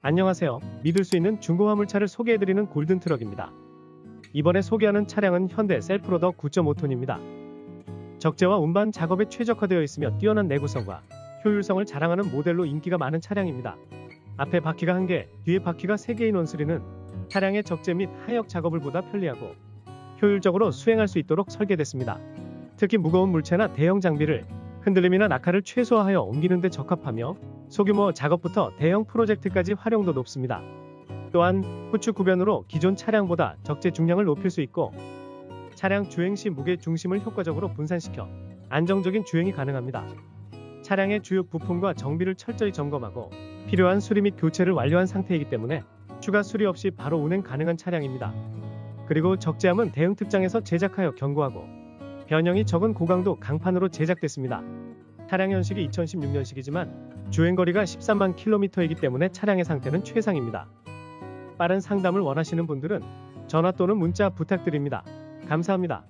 안녕하세요. 믿을 수 있는 중고 화물차를 소개해드리는 골든트럭입니다. 이번에 소개하는 차량은 현대 셀프로더 9.5톤입니다. 적재와 운반 작업에 최적화되어 있으며 뛰어난 내구성과 효율성을 자랑하는 모델로 인기가 많은 차량입니다. 앞에 바퀴가 1개, 뒤에 바퀴가 3개인 원스리는 차량의 적재 및 하역 작업을 보다 편리하고 효율적으로 수행할 수 있도록 설계됐습니다. 특히 무거운 물체나 대형 장비를 흔들림이나 낙하를 최소화하여 옮기는 데 적합하며 소규모 작업부터 대형 프로젝트까지 활용도 높습니다. 또한 후추 구변으로 기존 차량보다 적재 중량을 높일 수 있고 차량 주행 시 무게 중심을 효과적으로 분산시켜 안정적인 주행이 가능합니다. 차량의 주요 부품과 정비를 철저히 점검하고 필요한 수리 및 교체를 완료한 상태이기 때문에 추가 수리 없이 바로 운행 가능한 차량입니다. 그리고 적재함은 대형 특장에서 제작하여 견고하고 변형이 적은 고강도 강판으로 제작됐습니다. 차량 연식이 2016년식이지만 주행거리가 13만 킬로미터이기 때문에 차량의 상태는 최상입니다. 빠른 상담을 원하시는 분들은 전화 또는 문자 부탁드립니다. 감사합니다.